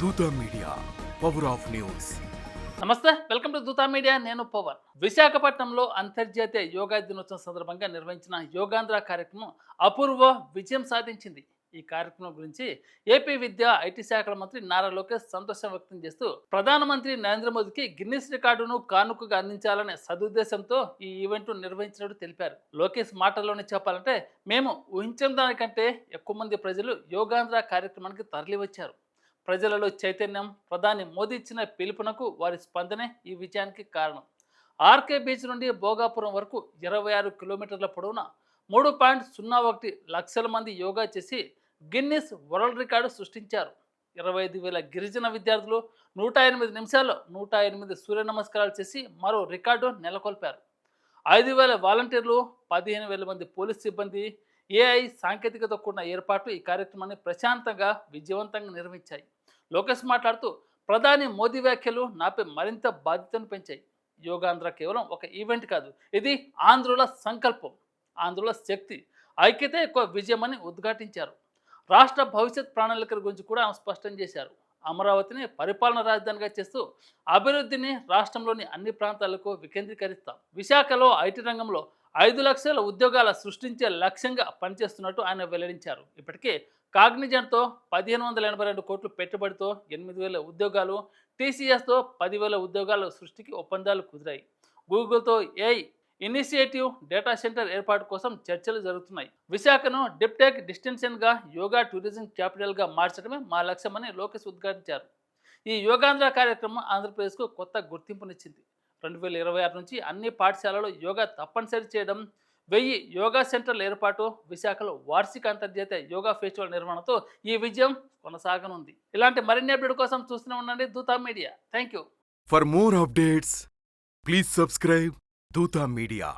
Dootha media power of news. నమస్తే welcome to Dootha media నేను పవన్. విశాఖపట్నంలో అంతర్జాతీయ యోగా దినోత్సవం సందర్భంగా నిర్వహించిన యోగాంధ్ర కార్యక్రమం అపూర్వ విజయం సాధించింది. ఈ కార్యక్రమం గురించి ఏపీ విద్య ఐటీ శాఖల మంత్రి నారా లోకేష్ సంతోషం వ్యక్తం చేస్తూ ప్రధానమంత్రి నరేంద్ర మోదీకి గిన్నిస్ రికార్డును కానుకగా అందించాలనే సదుద్దేశంతో ఈ ఈవెంట్ నిర్వహించినట్టు తెలిపారు. లోకేష్ మాటల్లోనే చెప్పాలంటే మేము ఊహించిన దానికంటే ఎక్కువ మంది ప్రజలు యోగాంధ్ర కార్యక్రమానికి తరలివచ్చారు. ప్రజలలో చైతన్యం ప్రధాని మోదీ ఇచ్చిన పిలుపునకు వారి స్పందనే ఈ విజయానికి కారణం. ఆర్కే బీచ్ నుండి భోగాపురం వరకు ఇరవై ఆరు కిలోమీటర్ల పొడవున మూడు పాయింట్ సున్నా ఒకటి లక్షల మంది యోగా చేసి గిన్నిస్ వరల్డ్ రికార్డు సృష్టించారు. ఇరవై ఐదు వేల గిరిజన విద్యార్థులు నూట ఎనిమిది నిమిషాల్లో నూట ఎనిమిది సూర్య నమస్కారాలు చేసి మరో రికార్డు నెలకొల్పారు. ఐదు వేల వాలంటీర్లు పదిహేను వేల మంది పోలీస్ సిబ్బంది ఏఐ సాంకేతికత కూడిన ఏర్పాట్లు ఈ కార్యక్రమాన్ని ప్రశాంతంగా విజయవంతంగా నిర్వహించాయి. లోకేష్ మాట్లాడుతూ ప్రధాని మోదీ వ్యాఖ్యలు నాపై మరింత బాధ్యతను పెంచాయి. యోగాంధ్ర కేవలం ఒక ఈవెంట్ కాదు ఇది ఆంధ్రుల సంకల్పం ఆంధ్రుల శక్తి ఐక్యత ఎక్కువ విజయమని ఉద్ఘాటించారు. రాష్ట్ర భవిష్యత్ ప్రణాళికల గురించి కూడా ఆమె స్పష్టం చేశారు. అమరావతిని పరిపాలన రాజధానిగా చేస్తూ అభివృద్ధిని రాష్ట్రంలోని అన్ని ప్రాంతాలకు వికేంద్రీకరిస్తాం. విశాఖలో ఐటీ రంగంలో ఐదు లక్షల ఉద్యోగాల సృష్టించే లక్ష్యంగా పనిచేస్తున్నట్టు ఆయన వెల్లడించారు. ఇప్పటికే కాగ్నిజెంట్తో పదిహేను వందల ఎనభై రెండు కోట్లు పెట్టుబడితో ఎనిమిది వేల ఉద్యోగాలు టీసీఎస్తో పదివేల ఉద్యోగాల సృష్టికి ఒప్పందాలు కుదిరాయి. గూగుల్తో ఏఐ ఇనిషియేటివ్ డేటా సెంటర్ ఏర్పాటు కోసం చర్చలు జరుగుతున్నాయి. విశాఖను డిప్టెక్ డిస్టెన్షన్గా యోగా టూరిజం క్యాపిటల్గా మార్చడమే మా లక్ష్యమని లోకేష్ ఉద్ఘాటించారు. ఈ యోగాంధ్ర కార్యక్రమం ఆంధ్రప్రదేశ్కు కొత్త గుర్తింపునిచ్చింది. రెండు వేల ఇరవై ఆరు నుంచి అన్ని పాఠశాలలో యోగా తప్పనిసరి చేయడం వెయ్యి యోగా సెంటర్ల ఏర్పాటు విశాఖలో వార్షిక అంతర్జాతీయ యోగా ఫెస్టివల్ నిర్వహణతో ఈ విజయం కొనసాగనుంది. ఇలాంటి మరిన్ని అప్డేట్ కోసం చూస్తూనే ఉండండి Dootha media. Thank you for more updates please subscribe Dootha media